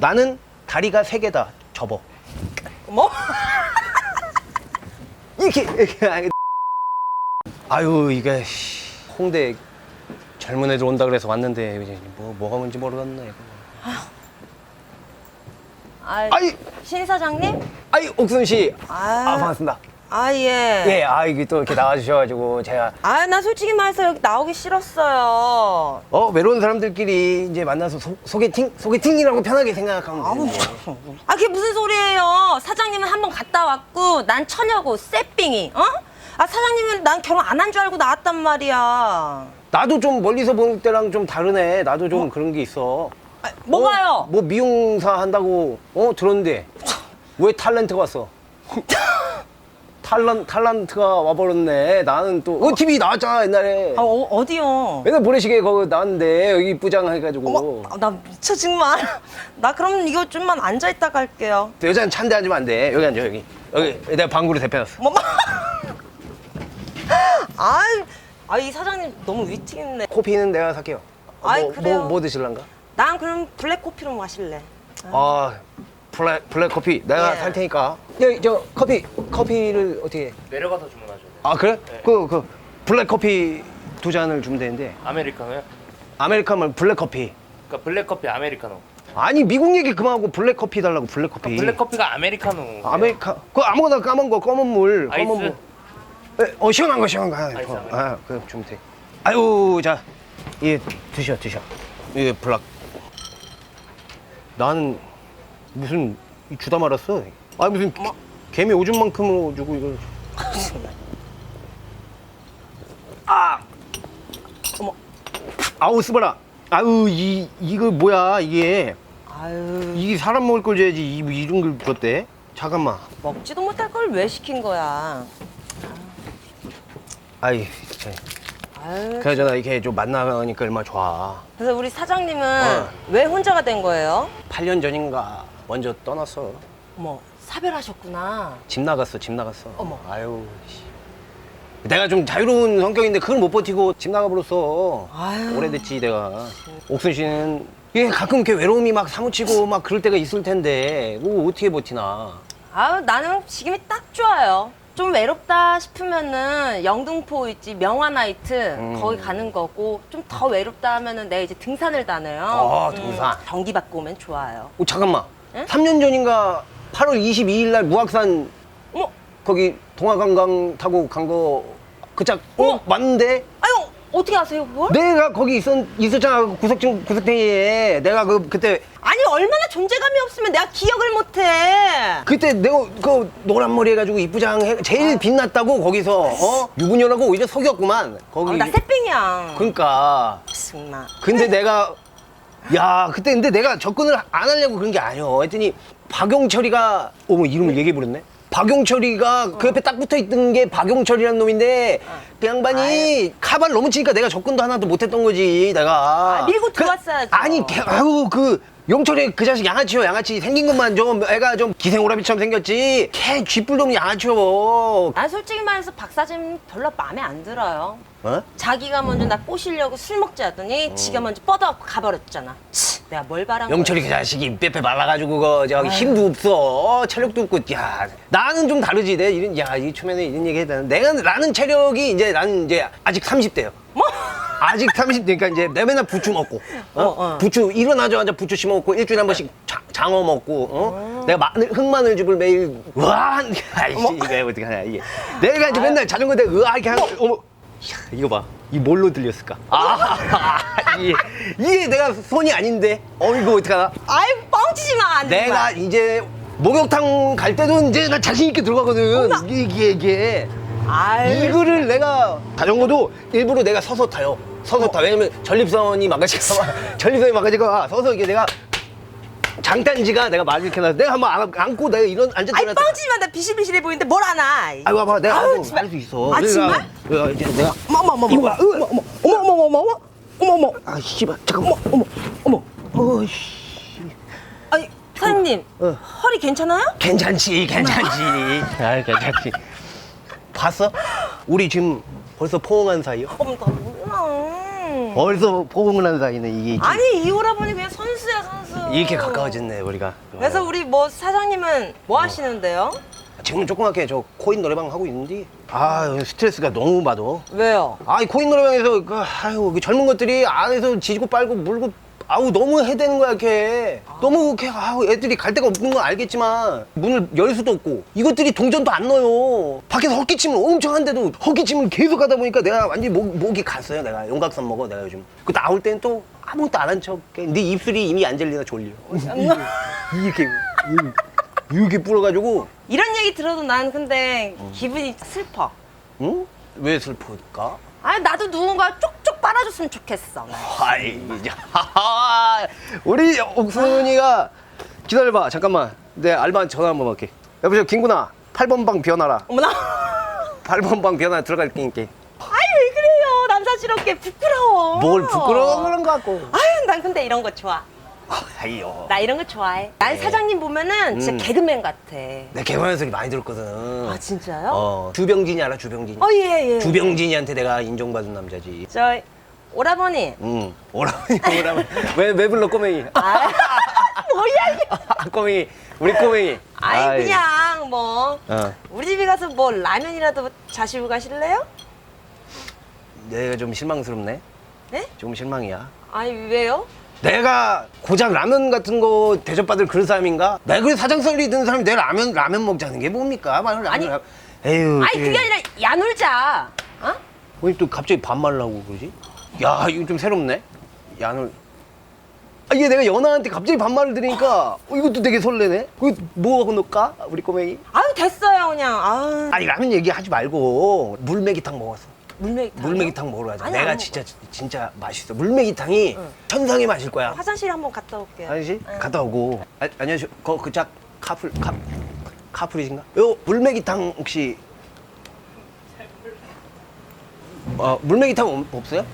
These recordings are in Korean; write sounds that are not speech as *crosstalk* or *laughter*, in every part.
나는 다리가 세 개다. 접어. 뭐? 이렇게 이렇게 아니, 아유 이게 씨, 홍대 젊은 애들 온다 그래서 왔는데 이제 뭐 뭐가 뭔지 모르겠네. 이거. 아, 아이 신 사장님? 아이 옥순 씨. 아, 아, 반갑습니다. 아 예. 예, 아 이게 또 이렇게 나와주셔가지고 제가 아, 나 솔직히 말해서 여기 나오기 싫었어요. 어 외로운 사람들끼리 이제 만나서 소, 소개팅 소개팅이라고 편하게 생각하면 되는데. 아, 그게 무슨 소리예요? 사장님은 한 번 갔다 왔고, 난 처녀고, 쎄삥이, 어? 아, 사장님은 난 결혼 안 한 줄 알고 나왔단 말이야. 나도 좀 멀리서 볼 때랑 좀 다르네. 나도 좀 그런 게 있어. 아, 뭐가요? 어, 뭐 미용사 한다고 어 들었는데 왜 탤런트가 왔어? *laughs* 탤런 탤런트가 와버렸네. 나는 또 어, TV 나왔잖아 옛날에. 아, 어, 어디요? 옛날 모래시계 거기 나왔는데 여기 이쁘장 해가지고. 어머, 아, 나 미쳐, 정말. *laughs* 나 그럼 이거 좀만 앉아 있다 갈게요. 여자는 찬데 앉으면 안 돼. 여기 앉아 여기. 여기 내가 방구로 대표놨어. 어머. *laughs* 아, 아, 이 사장님 너무 위트 있네. 코피는 내가 살게요. 아이, 뭐, 그래요. 뭐, 뭐 드실란가? 난 그럼 블랙 커피로 마실래. 아 블랙 블랙 커피 내가 예. 살 테니까. 여기 저 커피 커피를 어떻게? 해? 내려가서 주문하죠. 아 그래? 네. 그 그 블랙 커피 두 잔을 주면 되는데 아메리카노요? 아메리카노 블랙 커피. 그러니까 블랙 커피 아메리카노. 아니 미국 얘기 그만하고 블랙 커피 달라고 블랙 커피. 그러니까 블랙 커피가 아메리카노. 아메리카 그 아무거나 까만 거 검은 물 아이스? 검은 물. 에, 어 시원한 거 시원한 거 하나 아이스, 더. 아메리카노. 아 주면 돼. 아유 자, 예 드셔 드셔. 예 블랙. 나는 무슨 이 주다 말았어. 아 무슨 어머. 개미 오줌만큼으로 주고 이걸. 아. 어머. 아우 스바라. 아유 이 이거 뭐야 이게 아유, 이게 사람 먹을 걸 줘야지 이, 이런 걸 줬대. 잠깐만. 먹지도 못할 걸 왜 시킨 거야? 아이 진짜. 아유. 그나저나 이렇게 좀 만나니까 얼마나 좋아. 그래서 우리 사장님은 어. 왜 혼자가 된 거예요? 8년 전인가 먼저 떠났어. 어머, 사별하셨구나. 집 나갔어, 집 나갔어. 어머. 아유. 씨. 내가 좀 자유로운 성격인데 그걸 못 버티고 집 나가버렸어. 아유. 오래됐지 내가. 옥순 씨는 이게 가끔 이렇게 외로움이 막 사무치고 막 그럴 때가 있을 텐데 그거 어떻게 버티나. 아유, 나는 지금이 딱 좋아요. 좀 외롭다 싶으면은 영등포 있지 명화나이트 음. 거기 가는 거고 좀 더 외롭다 하면은 내가 이제 등산을 다녀요. 아, 등산. 전기 받고 오면 좋아요. 어, 잠깐만. 응? 3년 전인가 8월 22일 날 무악산 어머, 거기 동화관광 타고 간 거 그짝 어? 어머. 맞는데? 아유 어떻게 아세요 그걸? 내가 거기 있었, 있었잖아 그 구석진 구석탱이에 내가 그 그때 아니 얼마나 존재감이 없으면 내가 기억을 못해. 그때 내가 그 노란 머리 해가지고 이쁘장 해, 제일 빛났다고 거기서 어 유부녀라고 오히려 속였구만 거기 아, 나 새삥이야. 그러니까 정말. 근데 내가 야 그때 근데 내가 접근을 안 하려고 그런 게 아니야. 했더니 박용철이가 어머 이름을 얘기해 버렸네? 박용철이가 그 옆에 딱 붙어 있던 게 박용철이라는 놈인데 그 양반이 카바를 너무 치니까 내가 접근도 하나도 못 했던 거지 내가. 아, 밀고 그- 들어왔어야죠. 아니 개- 아유 그 용철이 그 자식 양아치요 양아치 생긴 것만 좀 애가 좀 기생오라비처럼 생겼지 걔 쥐뿔도 없는 양아치요 난 솔직히 말해서 박사진 별로 마음에 안 들어요. 어? 자기가 먼저 나 꼬시려고 술 먹자 하더니 지가 먼저 뻗어갖고 가버렸잖아. 치, 내가 뭘 바란 거야. 영철이 그 자식이 빼빼 말라가지고 그 저기 힘도 없어 체력도 없고 야 나는 좀 다르지 내 이런 야이 초면에 이런 얘기 해야 되나 내가 나는 체력이 이제 나는 이제 아직 30대요 뭐? 아직 30대니까 이제 내가 맨날 부추 먹고 어? 어, 어. 부추 일어나자마자 부추 씹어 먹고 일주일에 한 번씩 자- 장어 먹고 어? 내가 마늘 흑마늘즙을 매일 으아 아이씨 이거 어떻게 하냐 이게 내가 이제 맨날 자전거 대고 으아 이렇게 하는 어머 야, 이거 봐. 이 뭘로 들렸을까? 아, *laughs* 이게, 이게 내가 손이 아닌데. 어, 이거 어떡하나? 아이 뻥치지 마. 안 내가 정말. 이제 목욕탕 갈 때도 이제 나 자신 있게 들어가거든. 어머나. 이게, 이게, 이게. 아이 이거를 내가 자전거도 일부러 내가 서서 타요. 서서 타. 왜냐면 전립선이 망가질까봐. *laughs* 전립선이 망가질까봐 서서 이게 내가 장단지가 내가 말 이렇게 놔. 내가 한번 안- 안고 내가 이런 앉아 아이 일어났다. 뻥치지 마. 나 비실비실해 보이는데 뭘 아나. 아이고 봐봐 내가 알고 정말. 할수 있어. 아, 정말? 내가, 이제 내가 어머 어머 이거 어머 봐. 어머 어머 어머 어머 어머 어머 어머 어머 아 씨발 잠깐만. 어머 어머 어머. 어이씨. 아니 사장님 어. 허리 괜찮아요? 괜찮지, 괜찮지. 아, 괜찮지. 봤어? 우리 지금 벌써 포옹한 사이요? 어머 나 몰라. 벌써 포근한 사이네 이게 아니 이 오라버니 그냥 선수야 선수. 이렇게 가까워졌네 우리가 그래서 우리 뭐 사장님은 뭐 하시는데요? 지금 조그맣게 저 코인 노래방 하고 있는데 아 스트레스가 너무 받아 왜요? 아이 코인 노래방에서 그 아유 그 젊은 것들이 안에서 지지고 빨고 물고 아우 너무 해대는 거야 걔 너무 걔 아우 애들이 갈 데가 없는 건 알겠지만 문을 열 수도 없고 이것들이 동전도 안 넣어요. 밖에서 헛기침을 엄청 한데도 헛기침을 계속 하다 보니까 내가 완전히 목, 목이 갔어요 내가. 용각산 먹어 내가 요즘. 그 나올 때는 또 아무것도 안 한 척네 입술이 이미 안젤리나 졸려. 이렇게 이렇게 불어가지고. 이런 얘기 들어도 난 근데 기분이 슬퍼. 응? 왜 슬플까? 아니 나도 누군가 쪽 쪽 빨아줬으면 좋겠어. 아이 이제 하하. 우리 옥순이가 기다려봐 잠깐만. 내 알바한테 전화 한번 할게. 여보세요 김구나. 8번 방 비워놔라. 어머나. 8번 방 비워놔 들어갈 테니까 아이 왜 그래요? 남사스럽게 부끄러워. 뭘 부끄러워 그런 거 같고. 아유 난 근데 이런 거 좋아. 아이요 나 이런 거 좋아해. 난 네. 사장님 보면은 진짜 음. 개그맨 같아. 내 개그맨 소리 많이 들었거든 아 진짜요? 어 주병진이 알아 주병진 어 예 예. 주병진이한테 내가 인정받은 남자지 저 오라버니. 응 오라버니 오라버니 왜, 왜 불러 꼬맹이 아 *laughs* 뭐야 이게. 꼬맹이 우리 꼬맹이 아이 아이. 그냥 뭐 어. 우리 집에 가서 뭐 라면이라도 자시고 가실래요? 내가 좀 실망스럽네 네? 좀 실망이야 아니 왜요? 내가 고작 라면 같은 거 대접받을 그런 사람인가? 내가 그 사장설리 든 사람이 내 라면 라면 먹자는 게 뭡니까? 말 아니, 라면. 에휴. 아니 그게 아니라 야 놀자. 어? 왜또 갑자기 반말라고 그러지? 야 이거 좀 새롭네. 야놀. 아 이게 내가 연하한테 갑자기 반말을 들으니까 어, 이것도 되게 설레네. 이거 뭐 하고 넣을까? 우리 꼬맹이. 아유 됐어요 그냥. 아 아니 라면 얘기하지 말고 물메기탕 먹었어. 물메기탕. 물메기탕 먹으러 가자. 아니, 내가 안 진짜 진짜 맛있어. 물메기탕이 천상의 맛일 거야. 화장실 한번 갔다 올게요. 응. 갔다 오고 아, 안녕하세요 그그짝 카풀 카 카풀이신가? 요 물메기탕 혹시 어 물메기탕 없- 없어요?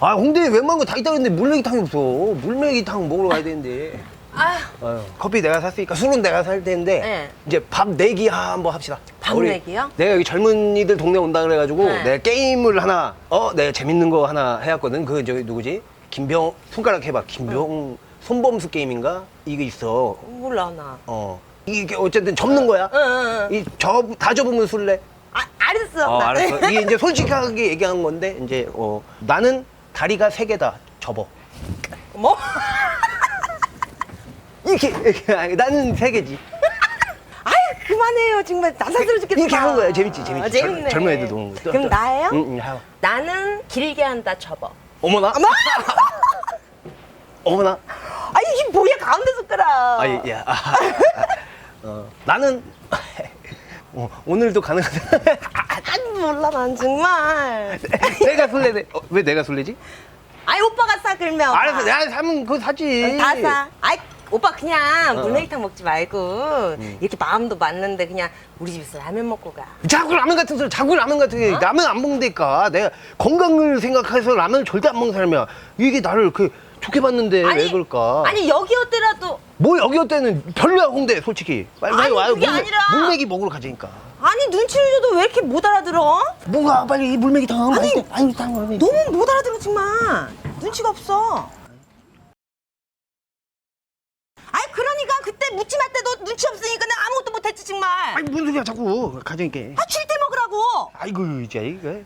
아 홍대에 웬만한 거 다 있다 그랬는데 물메기탕이 없어 물메기탕 먹으러 가야 되는데 아 아유, 커피 내가 샀으니까 술은 내가 살 텐데 네. 이제 밥 내기 한번 합시다 밥 우리- 내기요? 내가 여기 젊은이들 동네 온다 그래가지고 네. 내가 게임을 하나 어 내가 재밌는 거 하나 해왔거든 그 저기 누구지 김병 손가락 해봐 김병 손범수 게임인가 이게 있어 몰라 나. 어 이게 어쨌든 접는 거야 응 응 응. 이접다 접으면 술래 아 알았어. 어 나- 알았어 이게 이제 솔직하게 얘기한 건데 이제 어 나는 다리가 세 개다 접어 뭐? *laughs* 이렇게, 이렇게 아니, 나는 세 개지 *laughs* 아유 그만해요 정말 난사스러워 죽겠다. 이렇게 하는 거야 재밌지 재밌지 아, 재밌네. 젊, 젊은 애들 노는 거 또, 그럼 또. 나예요? 응, 응 해봐 나는 길게 한다 접어. 어머나 *laughs* 어머나 아 이게 뭐야 가운데 숟가락. 아, 예, 예. 아, 아, 어, 나는 *laughs* 어, 오늘도 가능하다. 몰라 난 정말. 내가 술래네. 어, 왜 내가 술래지? 아이 오빠가 사 그러면. 알았어, 내가 사면 그거 사지. 다 사. 아이 오빠 그냥 어. 물메기탕 먹지 말고 이렇게 마음도 맞는데 그냥 우리 집에서 라면 먹고 가. 자꾸 라면 같은 소리, 자꾸 라면 같은 게 라면 안 먹는다니까. 내가 건강을 생각해서 라면 절대 안 먹는 사람이야. 이게 나를 그 좋게 봤는데 왜 그럴까? 아니 여기 어때라도 뭐 여기 어때는 별로야 홍대 솔직히. 빨리 아니, 와요. 그게 물메- 아니라. 물메기 먹으러 가자니까. 아니 눈치를 줘도 왜 이렇게 못 알아들어? 뭐가 빨리 이 물메기탕. 아니, 맛있다. 아니 탕 너무 너무 못 알아들어 정말 눈치가 없어. 아니 그러니까 그때 묻지마 때 너 눈치 없으니까 내가 아무것도 못했지 정말. 아니 무슨 소리야 자꾸 가자니까. 아줄 때 먹으라고. 아이고 이제 이거